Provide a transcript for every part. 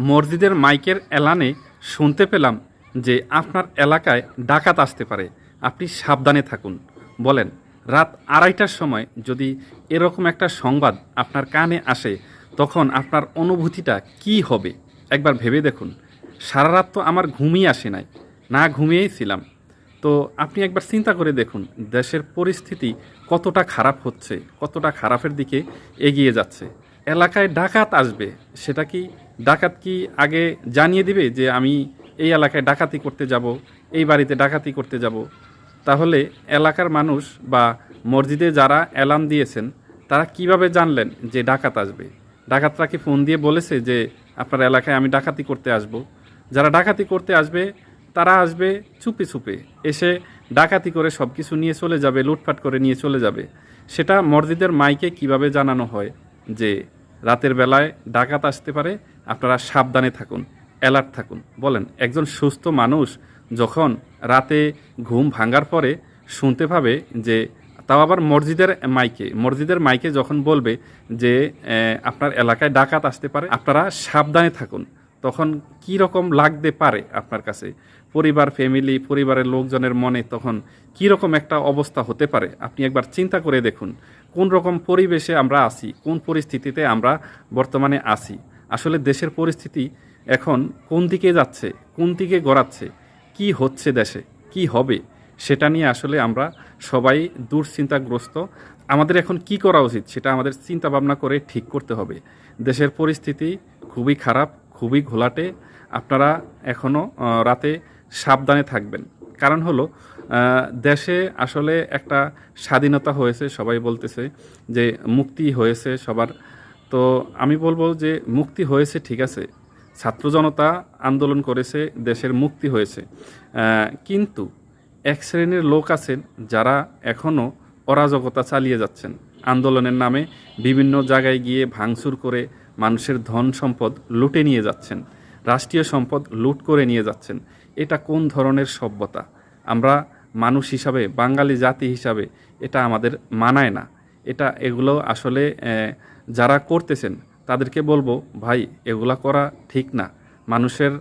মসজিদের মাইকের এলানে শুনতে পেলাম যে আপনার এলাকায় ডাকাত আসতে পারে। আপনি সাবধানে থাকুন। বলেন, রাত আড়াইটার সময় যদি এরকম একটা সংবাদ আপনার কানে আসে, তখন আপনার অনুভূতিটা কি হবে? একবার ভেবে দেখুন। সারা রাত তো আমার ঘুমিয়ে আসে নাই। না ঘুমিয়েই ছিলাম। তো আপনি একবার চিন্তা করে দেখুন, দেশের পরিস্থিতি কতটা খারাপ হচ্ছে, কতটা খারাপের দিকে এগিয়ে যাচ্ছে। এলাকায় ডাকাত আসবে, সেটা কি ডাকাত কি আগে জানিয়ে দিবে যে আমি এই এলাকায় ডাকাতি করতে যাব, এই বাড়িতে ডাকাতি করতে যাব? তাহলে এলাকার মানুষ বা মসজিদে যারা অ্যালার্ম দিয়েছেন, তারা কীভাবে জানলেন যে ডাকাত আসবে? ডাকাতরা কি ফোন দিয়ে বলেছে যে আপনার এলাকায় আমি ডাকাতি করতে আসব? যারা ডাকাতি করতে আসবে, তারা আসবে চুপে চুপে। এসে ডাকাতি করে সব কিছু নিয়ে চলে যাবে, লুটপাট করে নিয়ে চলে যাবে। সেটা মসজিদের মাইকে কীভাবে জানানো হয় যে রাতের বেলায় ডাকাত আসতে পারে আপনারা সাবধানে থাকুন অ্যালার্ট থাকুন। বলেন, একজন সুস্থ মানুষ যখন রাতে ঘুম ভাঙার পরে শুনতে পাবে যে, তাও আবার মসজিদের মাইকে মসজিদের মাইকে যখন বলবে যে আপনার এলাকায় ডাকাত আসতে পারে, আপনারা সাবধানে থাকুন। তখন কি রকম লাগতে পারে আপনার কাছে? পরিবার ফ্যামিলি পরিবারের লোকজনের মনে তখন কি রকম একটা অবস্থা হতে পারে? আপনি একবার চিন্তা করে দেখুন, কোন রকম পরিবেশে আমরা আছি, কোন পরিস্থিতিতে আমরা বর্তমানে আছি। আসলে দেশের পরিস্থিতি এখন কোন দিকে যাচ্ছে, কোন দিকে গড়াচ্ছে, কি হচ্ছে দেশে, কি হবে, সেটা নিয়ে আসলে আমরা সবাই দুশ্চিন্তাগ্রস্ত। আমাদের এখন কি করা উচিত সেটা আমাদের চিন্তা ভাবনা করে ঠিক করতে হবে। দেশের পরিস্থিতি খুবই খারাপ, খুবই ঘোলাটে। আপনারা এখনও রাতে সাবধানে থাকবেন। কারণ হলো দেশে আসলে একটা স্বাধীনতা হয়েছে, সবাই বলতেছে যে মুক্তি হয়েছে সবার তো আমি বলব যে মুক্তি হয়েছে, ঠিক আছে। ছাত্র জনতা আন্দোলন করেছে, দেশের মুক্তি হয়েছে। কিন্তু এক শ্রেণির লোক আছেন যারা এখনও অরাজকতা চালিয়ে যাচ্ছেন। আন্দোলনের নামে বিভিন্ন জায়গায় গিয়ে ভাঙচুর করে মানুষের ধন সম্পদ লুটে নিয়ে যাচ্ছেন, রাষ্ট্রীয় সম্পদ লুট করে নিয়ে যাচ্ছেন। এটা কোন ধরনের সভ্যতা? আমরা মানুষ হিসাবে, বাঙালি জাতি হিসাবে এটা আমাদের মানায় না। এটা এগুলো আসলে যারা করতেছেন, তাদেরকে বলব, ভাই, এগুলা করা ঠিক না। মানুষের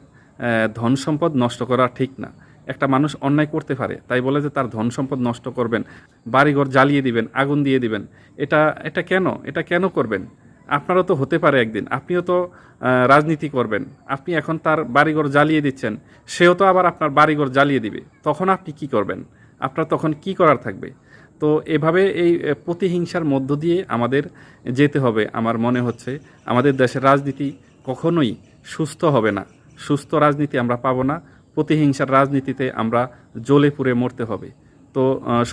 ধন সম্পদ নষ্ট করা ঠিক না। একটা মানুষ অন্যায় করতে পারে, তাই বলে যে তার ধন সম্পদ নষ্ট করবেন। বাড়িঘর জ্বালিয়ে দিবেন, আগুন দিয়ে দিবেন। এটা এটা কেন? এটা কেন করবেন? আপনারও তো হতে পারে একদিন। আপনিও তো রাজনীতি করবেন। আপনি এখন তার বাড়িঘর জ্বালিয়ে দিচ্ছেন, সেও তো আবার আপনার বাড়িঘর জ্বালিয়ে দিবে। তখন আপনি কি করবেন? আপনার তখন কি করার থাকবে? তো এভাবে এই প্রতিহিংসার মধ্য দিয়ে আমাদের যেতে হবে, আমার মনে হচ্ছে। আমাদের দেশের রাজনীতি কখনোই সুস্থ হবে না। সুস্থ রাজনীতি আমরা পাবো না, প্রতিহিংসার রাজনীতিতে আমরা জ্বলে পুড়ে মরতে হবে। তো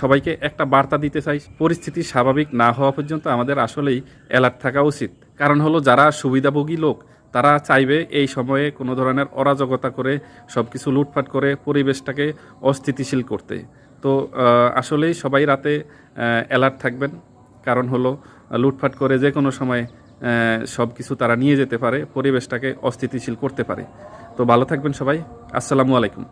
সবাইকে একটা বার্তা দিতে চাই, পরিস্থিতি স্বাভাবিক না হওয়া পর্যন্ত আমাদের আসলেই অ্যালার্ট থাকা উচিত। কারণ হলো, যারা সুবিধাভোগী লোক, তারা চাইবে এই সময়ে কোনো ধরনের অরাজকতা করে সব কিছু লুটপাট করে পরিবেশটাকে অস্থিতিশীল করতে। তো আসলেই সবাই রাতে অ্যালার্ট থাকবেন। কারণ হলো লুটফাট করে যে কোনো সময় সব কিছু তারা নিয়ে যেতে পারে, পরিবেশটাকে অস্থিতিশীল করতে পারে। তো ভালো থাকবেন সবাই। আসসালামু আলাইকুম।